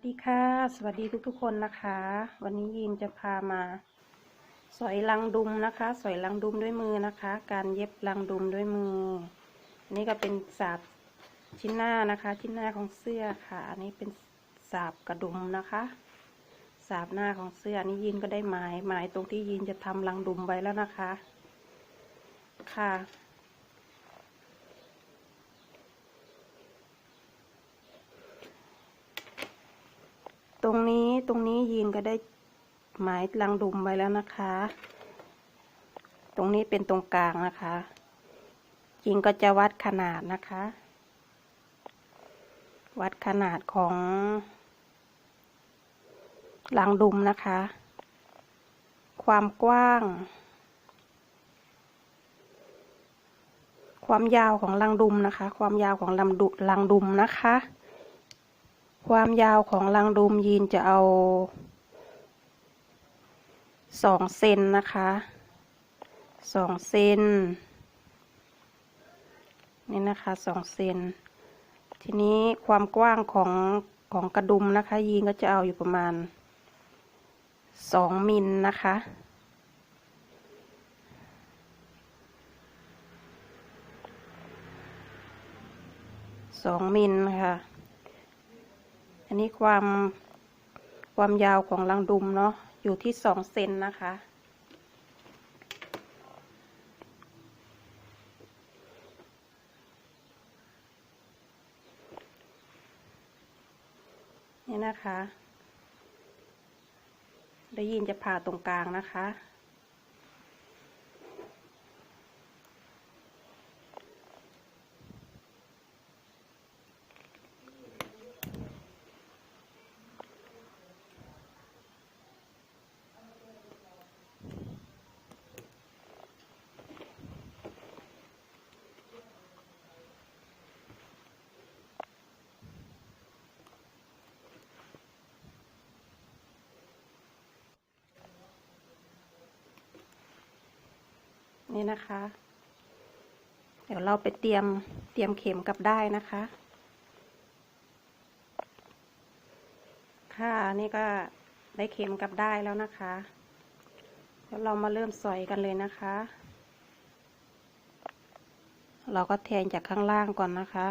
สดีค่ะ สวัสดีทุกๆคนนะคะ วันนี้ยินจะพามา สอยลังดุมนะคะ สอยลังดุมด้วยมือนะคะ การเย็บลังดุมด้วยมืออันนี้ก็เป็นสาบชิ้นหน้านะคะ ชิ้นหน้าของเสื้อค่ะ อันนี้เป็นสาบกระดุมนะคะ สาบหน้าของเสื้ออันนี้ยินก็ได้หมายหมายตรงที่ยินจะทำลังดุมไว้แล้วนะคะ ค่ะ รงนี้ตรงนี้ยีนก็ได้หมายลังดุมไว้แล้วนะคะ ตรงนี้เป็นตรงกลางนะคะยีนก็จะวัดขนาดนะคะ วัดขนาดของลังดุมนะคะ ความกว้าง ความยาวของลังดุมนะคะ ความยาวของลำดุลังดุมนะคะ ความยาวของลังดุมยีนจะเอาสองเซนนะคะสองเซนนี่นะคะสองเซนทีนี้ความกว้างของของกระดุมนะคะ ยีนก็จะเอาอยู่ประมาณสองมิลนะคะสองมิลค่ะ นี้ความความยาวของรังดุมเนาะอยู่ที่สองเซนนะคะ นี่นะคะ ได้ยินจะผ่าตรงกลางนะคะ นี่นะคะ เดี๋ยวเราไปเตรียมเตรียมเข็มกับได้นะคะ ค่ะนี่ก็ได้เข็มกับได้แล้วนะคะ เดี๋ยวเรามาเริ่มสอยกันเลยนะคะ เราก็แทงจากข้างล่างก่อนนะคะ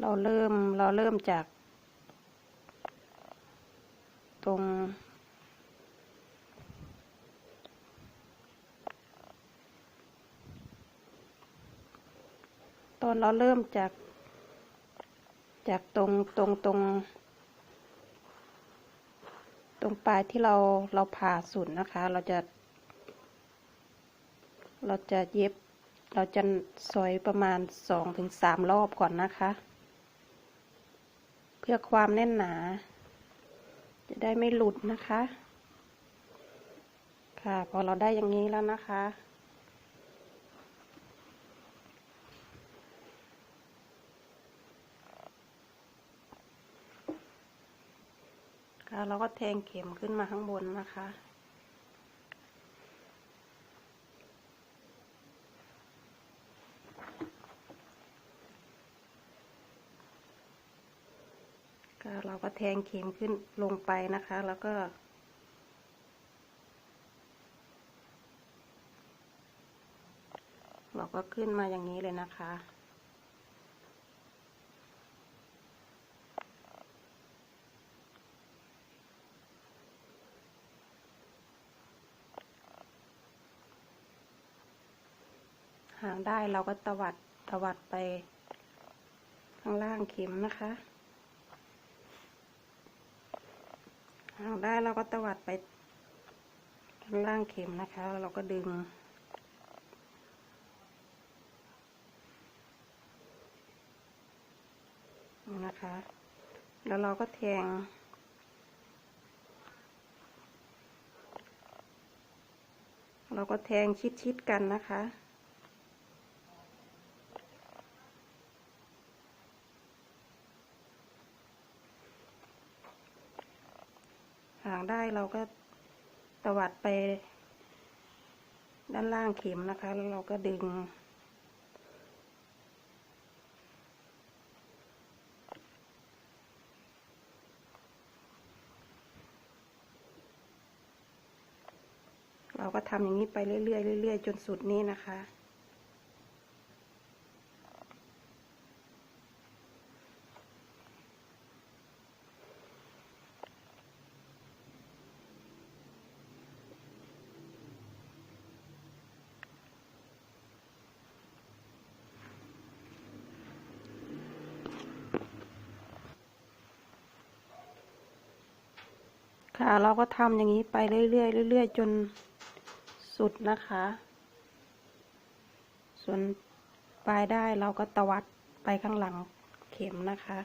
เราเริ่มเราเริ่มจาก ตรงตอนเราเริ่มจาก จากตรงตรงตรง ตรงปลายที่เราเราผ่าสุดนะคะ เราจะ เราจะเย็บ เราจะซอยประมาณสองถึงสามรอบก่อนนะคะ พื่อความแน่นหนา จะได้ไม่หลุดนะคะ ค่ะพอเราได้อย่างนี้แล้วนะคะ ค่ะเราก็แทงเข็มขึ้นมาข้างบนนะคะ ก็เราก็ แทงเข็มขึ้นลงไปนะคะ แล้วก็ เราก็ขึ้นมาอย่างนี้เลยนะคะ หางได้เราก็ตวัดตวัดไปข้างล่างเข็มนะคะ หาได้เราก็ตวัดไปข้างล่างเข็มนะคะแล้วเราก็ดึง นะคะ แล้วเราก็แทงเราก็แทงชิดๆกันนะคะ เห่างได้ เราก็ตวัดไป ด้านล่างเข็มนะคะ แล้วเราก็ดึง เราก็ทำอย่างนี้ไปเรื่อยๆเรื่อยๆจนสุดนี้นะคะ ค่ะเราก็ทำอย่างนี้ไปเรื่อยๆเรื่อยๆจนสุดนะคะ ส่วนปลายได้เราก็ตวัดไปข้างหลังเข็มนะคะ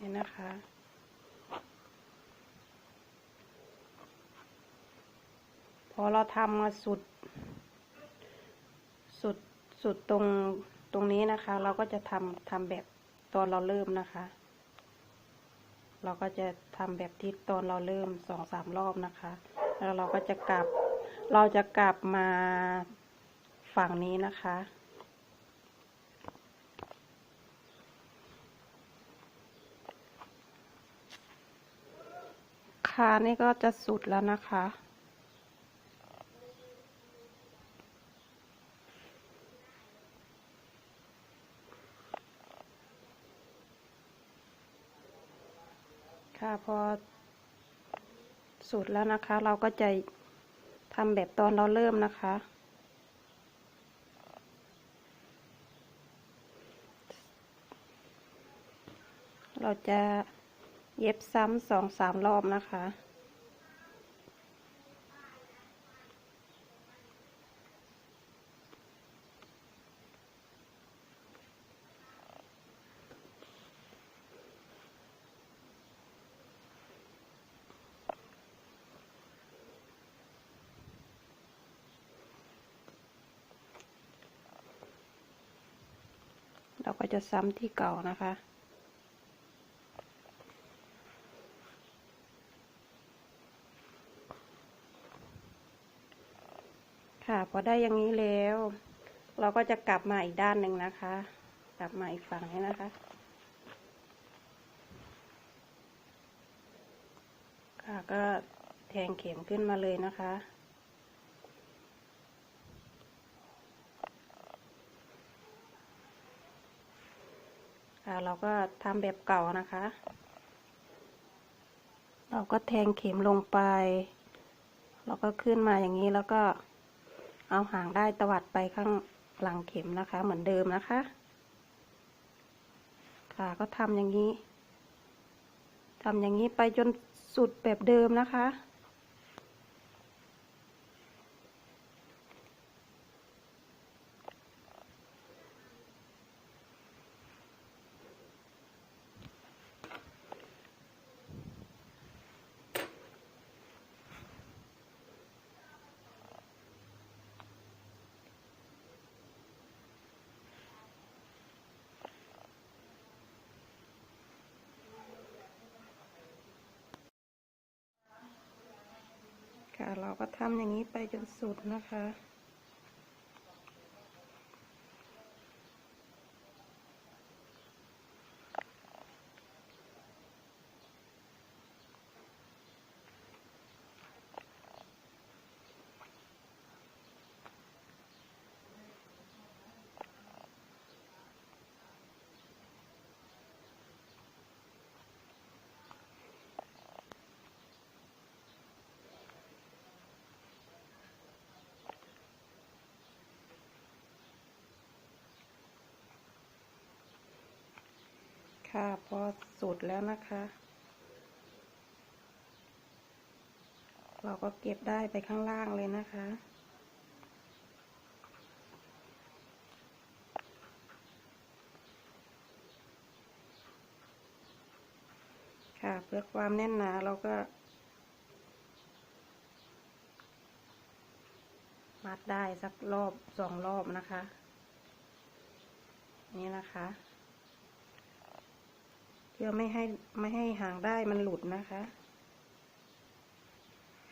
นี่นะคะพอเราทำมาสุดสุด สุดตรงตรงนี้นะคะ เราก็จะทำทำแบบตอนเราเริ่มนะคะ เราก็จะทำแบบที่ตอนเราเริ่มสองสามรอบนะคะ แล้วเราก็จะกลับ เราจะกลับมาฝั่งนี้นะคะขานี่ก็จะสุดแล้วนะคะ ค่ะพอสุดแล้วนะคะ เราก็จะทำแบบตอนเราเริ่มนะคะ เราจะเย็บซ้ำสองสามรอบนะคะ เราก็จะซ้ำที่เก่านะคะ ค่ะพอได้อย่างนี้แล้ว เราก็จะกลับมาอีกด้านหนึ่งนะคะ กลับมาอีกฝั่งนี้นะคะ ค่ะก็แทงเข็มขึ้นมาเลยนะคะ เราก็ทำแบบเก่านะคะ เราก็แทงเข็มลงไป เราก็ขึ้นมาอย่างนี้แล้วก็เอาหางได้ตวัดไปข้างหลังเข็มนะคะ เหมือนเดิมนะคะ ค่ะก็ทำอย่างนี้ทำอย่างนี้ไปจนสุดแบบเดิมนะคะค่ะ เราก็ทำอย่างนี้ไปจนสุดนะคะ ค่ะ พอสุดแล้วนะคะ เราก็เก็บได้ไปข้างล่างเลยนะคะค่ะเพื่อความแน่นหนาเราก็ มัดได้สักรอบสองรอบนะคะ นี่นะคะ เพื่อไม่ให้ไม่ให้หางได้มันหลุดนะคะ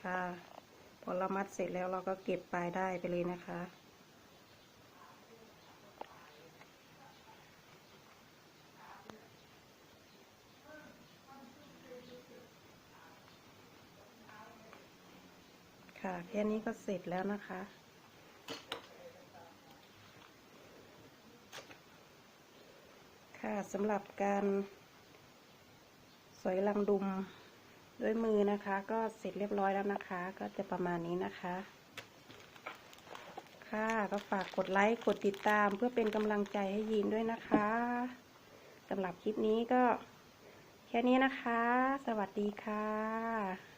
ค่ะ พอเรามัดเสร็จแล้วเราก็เก็บปลายได้ไปเลยนะคะค่ะแค่นี้ก็เสร็จแล้วนะคะ ค่ะสำหรับการ สวยลังดุมด้วยมือนะคะ ก็เสร็จเรียบร้อยแล้วนะคะ ก็จะประมาณนี้นะคะ ค่ะก็ฝากกดไลค์กดติดตามเพื่อเป็นกำลังใจให้ยีนด้วยนะคะสำหรับคลิปนี้ก็แค่นี้นะคะ สวัสดีค่ะ